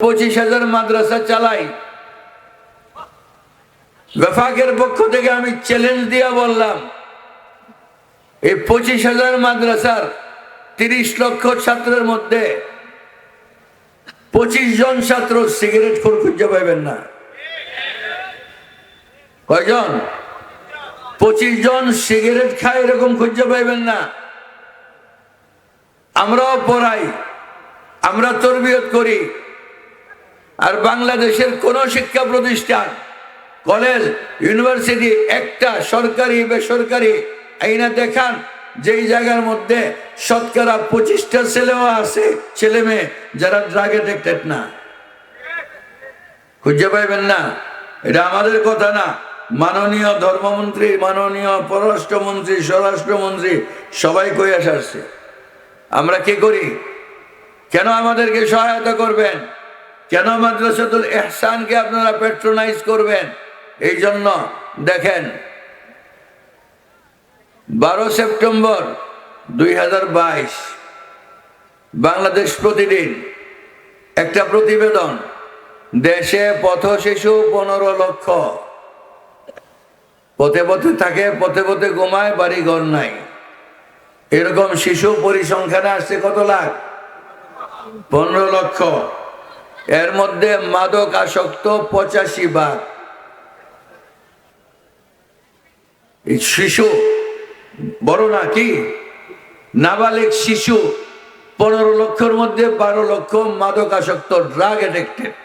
পঁচিশ হাজার মাদ্রাসা চালাই। বেফাকের পক্ষ থেকে আমি চ্যালেঞ্জ দিয়া বললাম, এই পঁচিশ হাজার মাদ্রাসার তিরিশ লক্ষ ছাত্রের মধ্যে পঁচিশ জন ছাত্র সিগারেট খোর খুঁজে পাইবেন না। কয়জন? পঁচিশ জন সিগারেট খায় এরকম খুঁজে পাইবেন না। আমরাও পড়াই, আমরা তরবিয়ত করি। আর বাংলাদেশের কোন শিক্ষা প্রতিষ্ঠান, কলেজ, ইউনিভার্সিটি, একটা সরকারি, বেসরকারি আইনা দেখান, যেই জায়গার মধ্যে শতকরা পঁচিশটা ছেলেও আছে, ছেলে মেয়ে, যারা ড্রাগ এডিক্টেড না। খুঁজে পাইবেন না। এটা আমাদের কথা না। মাননীয় ধর্মমন্ত্রী, মাননীয় পররাষ্ট্রমন্ত্রী, স্বরাষ্ট্রমন্ত্রী, সবাই কই আসছে। আমরা কি করি? কেন আমাদেরকে সহায়তা করবেন? কেন মাদ্রাসাতুল এহসানকে আপনারা পেট্রোনাইজ করবেন? এই জন্য দেখেন, বারো সেপ্টেম্বর দুই হাজার বাইশ, বাংলাদেশ প্রতিদিন একটা প্রতিবেদন, দেশে পথ শিশু পনেরো লক্ষ। পথে পথে থাকে, পথে পথে ঘুমায়, বাড়ি ঘর নাই। এরকম শিশু পরিসংখ্যানে আসছে কত লাখ? পনেরো লক্ষ। এর মধ্যে মাদক আসক্ত পঁচাশি ভাগ। শিশু, বড় না কি? নাবালিক শিশু, পনেরো লক্ষের মধ্যে বারো লক্ষ মাদক আসক্ত ড্রাগ এডিক্টেড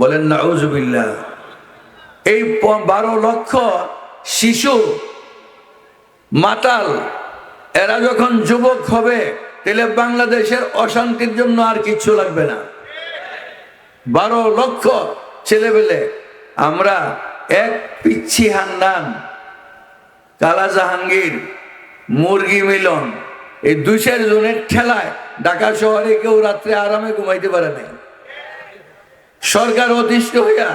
বলেন না উজুবিল্লা এই বারো লক্ষ শিশু, মাতাল, এরা যখন যুবক হবে, তাহলে বাংলাদেশের অশান্তির জন্য আর কিচ্ছু লাগবে না। বারো লক্ষ ছেলেবেলে আমরা এক পিচ্ছি হান্নান, কালা জাহাঙ্গীর, মুরগি মিলন, এই দুই চার জনের ঠেলায় ঢাকা শহরে কেউ রাত্রে আরামে ঘুমাইতে পারে নাই। সরকার অতিষ্ঠ হইয়া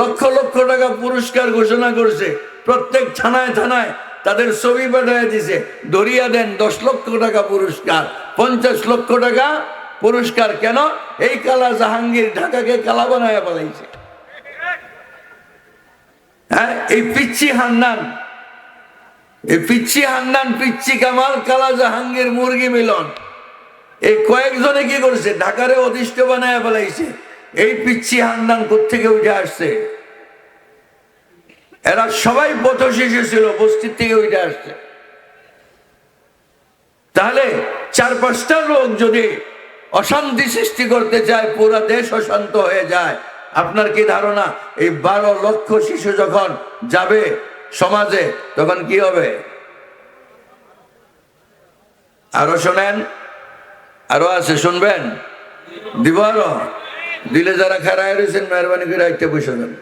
লক্ষ লক্ষ টাকা পুরস্কার ঘোষণা করছে, প্রত্যেক থানায় থানায় তাদের ছবি পাঠায় দিছে, ধরিয়া দেন দশ লক্ষ টাকা পুরস্কার, পঞ্চাশ লক্ষ টাকা পুরস্কার কেন? এই কালা জাহাঙ্গীর ঢাকাকে কালা বানায় পালাইছে হ্যাঁ এই পিচ্ছি হান্নান, এই পিচ্ছি হান্নান, পিচ্ছি কামাল, কালা জাহাঙ্গীর মুরগি মিলন। এই কয়েকজনে কি করছে? ঢাকারে অধিষ্ঠ বানায় ফেলাইছে। এই পিচ্ছি হান্নান কোথেকে উঠে আসছে? এরা সবাই পথ শিশু ছিল, বস্তির থেকে উঠে আসছে। তাহলে চার পাঁচটা লোক যদি অশান্তি সৃষ্টি করতে চায়, পুরো দেশ অশান্ত হয়ে যায়। আপনার কি ধারণা? এই বারো লক্ষ শিশু যখন যাবে সমাজে, তখন কি হবে? আরও শোনেন, আরও আছে, শুনবেন? দিব আরও? দিলে যারা খারায় রয়েছেন মেহরবানি করে একটা বসে দেন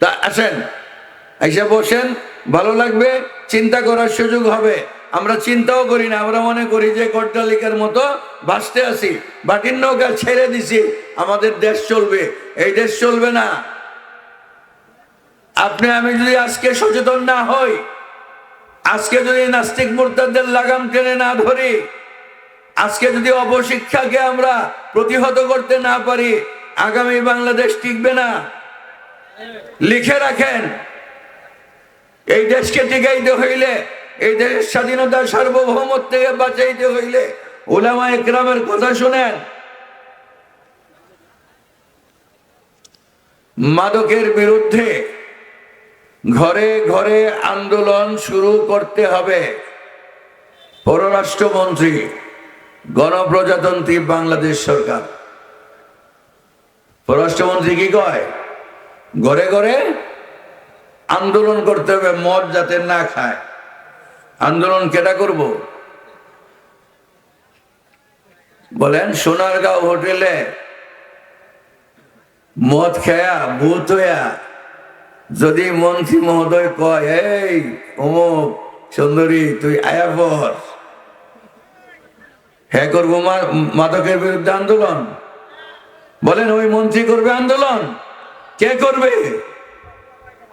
তা আসেন এসে বসেন, ভালো লাগবে, চিন্তা করার সুযোগ হবে। আমরা চিন্তাও করি না, আমরা মনে করি যে কট্টালিকার মতো ভাসতে আছি, বাটির নৌকা ছেড়ে দিছি, আমাদের দেশ চলবে, এই দেশ চলবে না। আপনি, আমি যদি আজকে সচেতন না হই, আজকে যদি নাস্তিক মোর্তাদের লাগাম টেনে না ধরি, আজকে যদি অপশিক্ষাকে আমরা প্রতিহত করতে না পারি, আগামী বাংলাদেশ টিকবে না। লিখে রাখেন, এই দেশকে টিকাইতে হইলে এই দেশের স্বাধীনতা সার্বভৌমত্ব থেকে বাঁচাইতে হইলে ওলামা একরামের কথা শুনেন। মাদকের বিরুদ্ধে ঘরে ঘরে আন্দোলন শুরু করতে হবে। পররাষ্ট্রমন্ত্রী, গণপ্রজাতন্ত্রী বাংলাদেশ সরকার। পররাষ্ট্রমন্ত্রী কি কয়? ঘরে ঘরে আন্দোলন করতে হবে, মদ যাতে না খায়। আন্দোলন কেটা করব? বলেন, সোনারগাঁও হোটেলে মদ খেয়া, ভূত হইয়া যদি মন্ত্রী মহোদয় কয়, এই অমুক সুন্দরী, তুই আয়া পর। হ্যাঁ করব মাদকের বিরুদ্ধে আন্দোলন? বলেন, ওই মন্ত্রী করবে আন্দোলন। কে করবে?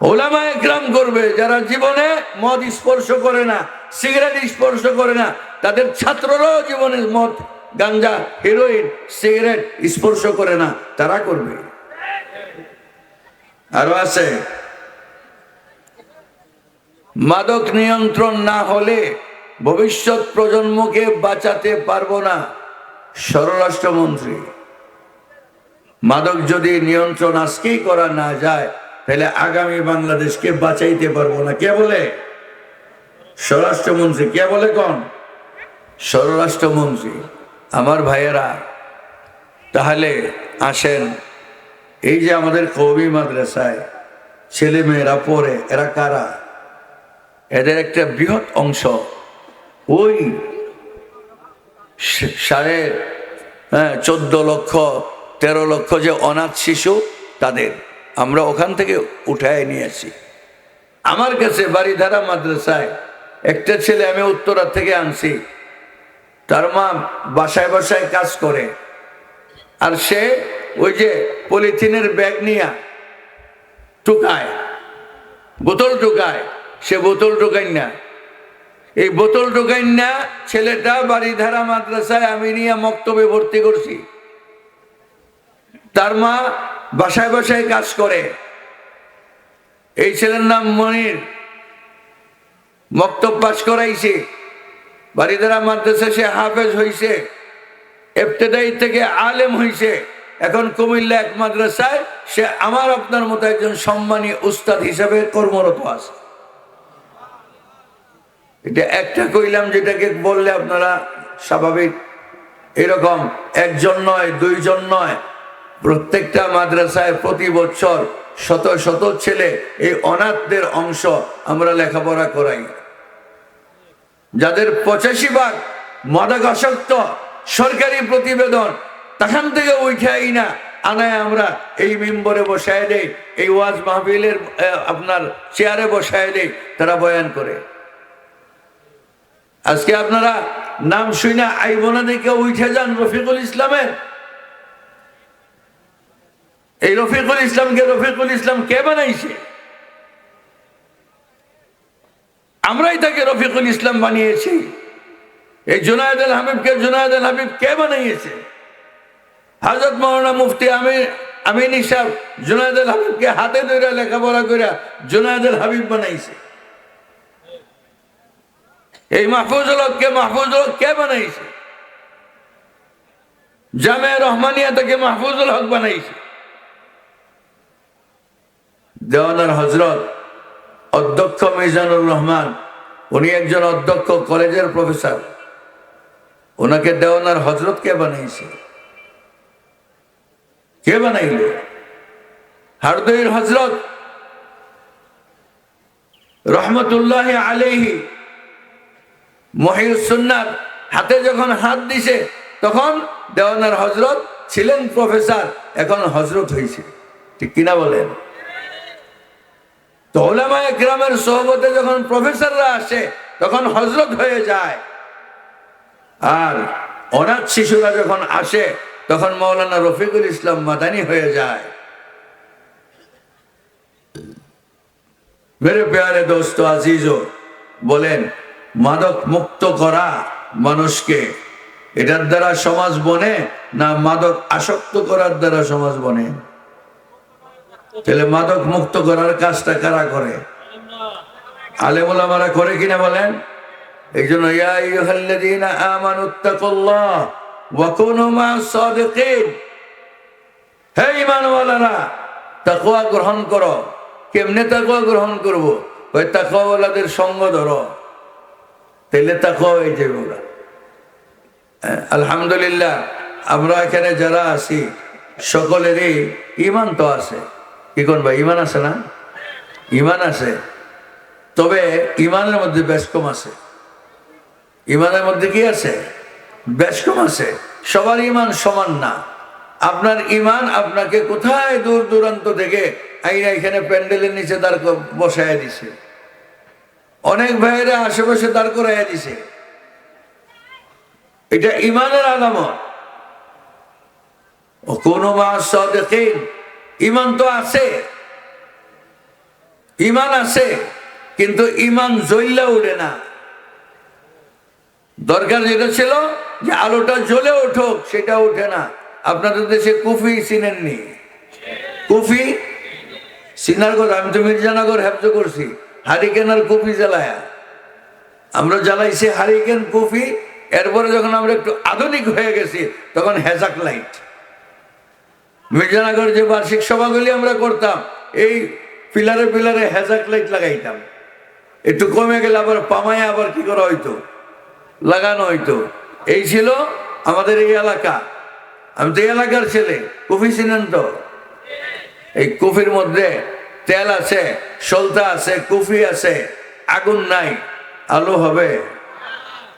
ওলামা একরাম করবে, যারা জীবনে মদ স্পর্শ করে না। সিগারেট স্পর্শ করে না। তাদের ছাত্ররাও জীবনে মদ, গাঞ্জা হিরোইন সিগারেট স্পর্শ করে না। তারা করবে। আরও আছে। মাদক নিয়ন্ত্রণ না হলে ভবিষ্যৎ প্রজন্মকে বাঁচাতে পারব না, স্বরাষ্ট্রমন্ত্রী। মাদক যদি নিয়ন্ত্রণ আজকেই করা না যায়, তাহলে আগামী বাংলাদেশকে বাঁচাইতে পারব না। কে বলে? স্বরাষ্ট্রমন্ত্রী, কে বলে কোন? স্বরাষ্ট্রমন্ত্রী, আমার ভাইয়েরা, তাহলে আসেন। এই যে আমাদের কবি মাদ্রাসায় ছেলে মেয়েরা পড়ে, এরা কারা? এদের একটা বৃহৎ অংশ। ওই সাড়ে হ্যাঁ চোদ্দ লক্ষ, তেরো লক্ষ যে অনাথ শিশু, তাদের আমরা ওখান থেকে উঠায় নিয়েছি আমার কাছে বাড়িধারা মাদ্রাসায় একটা ছেলে আমি উত্তরা থেকে আনছি। তার মা বাসায় বাসায় কাজ করে। আর সে ওই যে পলিথিনের ব্যাগ নিয়ে টুকায় বোতল টুকায় সে বোতল টুকাই না। এই বোতল টুকাই না, ছেলেটা বাড়িধারা মাদ্রাসায় আমি নিয়ে মক্তবে ভর্তি করছি। তার মা বাসায় বাসায় কাজ করে। এই ছেলের নাম মনির। মক্তব পাশ করাইছে। বাড়িধারা মাদ্রাসা সে হাফেজ হইছে। এফতেদাই থেকে আলেম হইছে। এখন কুমিল্লা এক মাদ্রাসায় সে আমার আপনার মতো একজন সম্মানী উস্তাদ হিসাবে কর্মরত আছে। এটা একটা কইলাম যেটাকে বললে আপনারা স্বাভাবিক। এরকম একজন নয়, দুইজন নয়। প্রত্যেকটা মাদ্রাসায় প্রতি বছর শত শত ছেলে এই অনাথদের অংশ আমরা লেখাপড়া করাই। যাদের পঁচাশি ভাগ মাদকাসক্ত সরকারি প্রতিবেদন তখন থেকে উঠাই না আনায় আমরা এই মেম্বরে বসায় দেই এই ওয়াজ মাহফিলের আহ, আপনার চেয়ারে বসায় দেই তারা বয়ান করে। আজকে আপনারা নাম শুনে আইবনা দেখে উঠে যান রফিকুল ইসলামের? এই রফিকুল ইসলামকে রফিকুল ইসলাম কে বানাইছে? তাকে রফিকুল ইসলাম বানিয়েছি। এই জুনায়দ আল হাবিবকে, জুনায়দ আল হাবিব কে বানিয়েছে? হাজরত মৌলানা মুফতি আমি আমিন সাহেব জুনায়দ আল হাবিবকে হাতে ধরে লেখাপড়া করে জুনায়দ আল হাবিব বানাইছে। এই মাহফুজুল হককে মাহফুজুল হক কে বানাইছে? জামে রহমানিয়া তাকে মাহফুজুল হক বানাইছে। দেওয়ানার হজরত অধ্যক্ষ মিজানুর রহমান উনি একজন অধ্যক্ষ, কলেজের প্রফেসর। ওনাকে দেওয়ানার হজরত কে বানাইছে কে বানাইল? হারদইর হজরত। রহমতুল্লাহ আলাইহি। মহিউসুন্নার হাতে যখন হাত দিছে, তখন দেওয়ানার হজরত ছিলেন প্রফেসর, এখন হজরত হয়েছে ঠিক কিনা বলেন? তো ওলামা একরামের সহবতে যখন প্রফেসররা আসে, তখন হজরত হয়ে যায়। আর অনাথ শিশুরা যখন আসে, তখন মৌলানা রফিকুল ইসলাম মাদানি হয়ে যায়। মেরে পেয়ারে দোস্ত বলেন, মাদক মুক্ত করা মানুষকে এটার দ্বারা সমাজ বনে না মাদক আসক্ত করার দ্বারা সমাজ বনে? তাহলে মাদক মুক্ত করার কাজটা কারা করে? আলেমুলামারা করে কিনা বলেন? এই জন্য গ্রহণ কেমনে গ্রহণ করব? ওই হ্যাঁ, আলহামদুলিল্লাহ আমরা এখানে যারা আছি সকলেরই ইমান তো আছে। কি কোন ভাই ইমান আছে না? ইমান আছে। তবে ইমানের মধ্যে বেশ কম আছে। ইমানের মধ্যে কি আছে? বেশ কম আছে। সবার ইমান সমান না। আপনার ইমান আপনাকে কোথায় দূর দূরান্ত থেকে আইনা এখানে প্যান্ডেলের নিচে দাঁড় বসায় দিছে? অনেক ভাইয়েরা আশেপাশে দাঁড় করাইয়া দিছে। এটা ইমানের আলামত। কোনো মাস সাদিকিন ইমান তো আছে। ইমান আছে, কিন্তু ইমান জ্বললে উঠে না। দরকার যেটা ছিল যে আলোটা জ্বলে উঠুক, সেটা ওঠে না। আপনাদের দেশে কুফি চিনেননি? কুফি? সিনার কথা, আমি তো মির্জানগর হ্যাবজ করছি। হারিকেন আর কুফি জ্বালায়া। আমরা জ্বালাইছি হারিকেন কুফি, এরপরে যখন আমরা একটু আধুনিক হয়ে গেছি, তখন হ্যাজাক লাইট। মির্জানগর যে বার্ষিক সভাগুলি আমরা করতাম, এই পিলারে পিলারে হ্যাজাক লাইট লাগাইতাম। একটু কমে গেলে আবার পামায় আবার কি করা হইতো? লাগানো হইতো। এই ছিল আমাদের এই এলাকা। আমি তো এলাকার ছেলে, কফি চিনেন তো? এই কফির মধ্যে তেল আছে, সলতা আছে, কফি আছে, আগুন নাই। আলো হবে।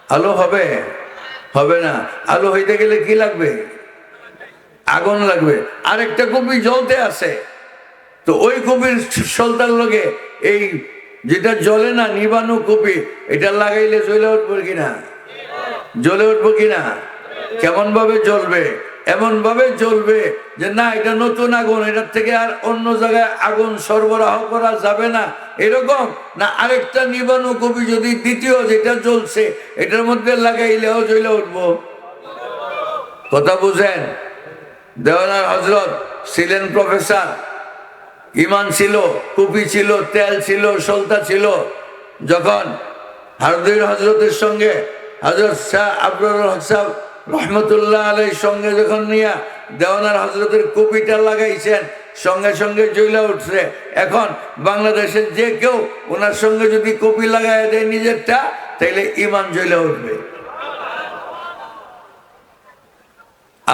আলো হবে? হবে না। আলো হইতে গেলে কি লাগবে? আগুন লাগবে। আরেকটা কপি জ্বলতে আছে। তো ওই কপির সলতার লগে এই যেটা জ্বলে না, নিবানু কপি, এটা লাগাইলে জ্বলে উঠবো কিনা? জ্বলে উঠবো কিনা? কেমন ভাবে জ্বলবে? এমন ভাবে জ্বলবে যে না, এটা নতুন আগুন, এটার থেকে আর অন্য জায়গায় আগুন সরবরাহ করা যাবে না। এরকম? না, আরেকটা নিবানু কপি যদি দ্বিতীয় যেটা জ্বলছে, এটার মধ্যে লাগাইলেও জ্বলে উঠবো। কথা বুঝেন? দেওয়ানার হজরত ছিলেন প্রফেসর। ইমান ছিল কুপি ছিল, তেল ছিল সলতা ছিল। যখন হারদুর হজরতের সঙ্গে হজরত শাহ আবরুল হক সাহ রহমতুল্লাহ আলের সঙ্গে যখন নিয়ে দেওয়ানার হজরতের কুপিটা লাগাইছেন, সঙ্গে সঙ্গে জইলা উঠছে। এখন বাংলাদেশের যে কেউ ওনার সঙ্গে যদি কপি লাগাই দেয় নিজেরটা, তাইলে ইমান জইলা উঠবে।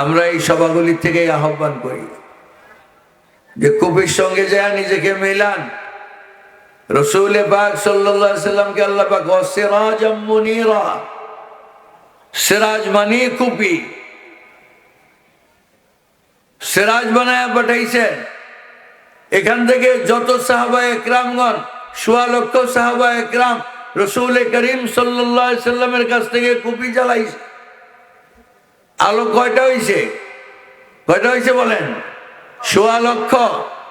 আমরা এই সভাগুলি থেকে আহ্বান করি যে কবির সঙ্গে যায় নিজেকে মিলান। রসুল পাক সাল্লামকে আল্লাহ সিরাজ মানে কুপি। সিরাজ বানায় পাঠাইছেন। এখান থেকে যত সাহাবা একরামগণ, সোয়া লক্ষ সাহাবা একরাম, রসুল করিম সাল্লাহ সাল্লামের কাছ থেকে কুপি জ্বালাইছে। আলো কয়টা হয়েছে কয়টা হয়েছে বলেন? সোয়া লক্ষ।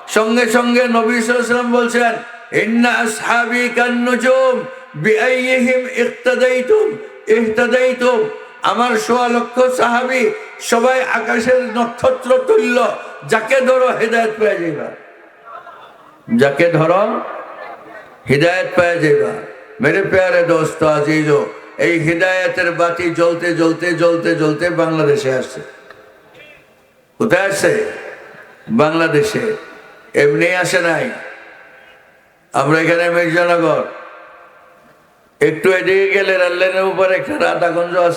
সঙ্গে সঙ্গে নবী বলছেন, ইন্না আসহাবি কান্নুজুম বিআইহিম ইক্তাদাইতুম, ইহতাদাইতুম। আমার সোয়া লক্ষ সাহাবি সবাই আকাশের নক্ষত্র তুল্য, যাকে ধরো হেদায়েত পেয়ে যাইবা। যাকে ধরো হৃদায়ত পেয়ে যাইবা। মেরে প্যারে দোস্ত আজিজো এই হৃদায়তের বাতি জ্বলতে জ্বলতে জ্বলতে জ্বলতে বাংলাদেশে আসছে। কোথায় আসছে? বাংলাদেশে। এমনি আসে নাই। আমরা এখানে মির্জানগর একটু এদিকে গেলে রাল্লেনের উপর একটা রাধাগঞ্জ আছে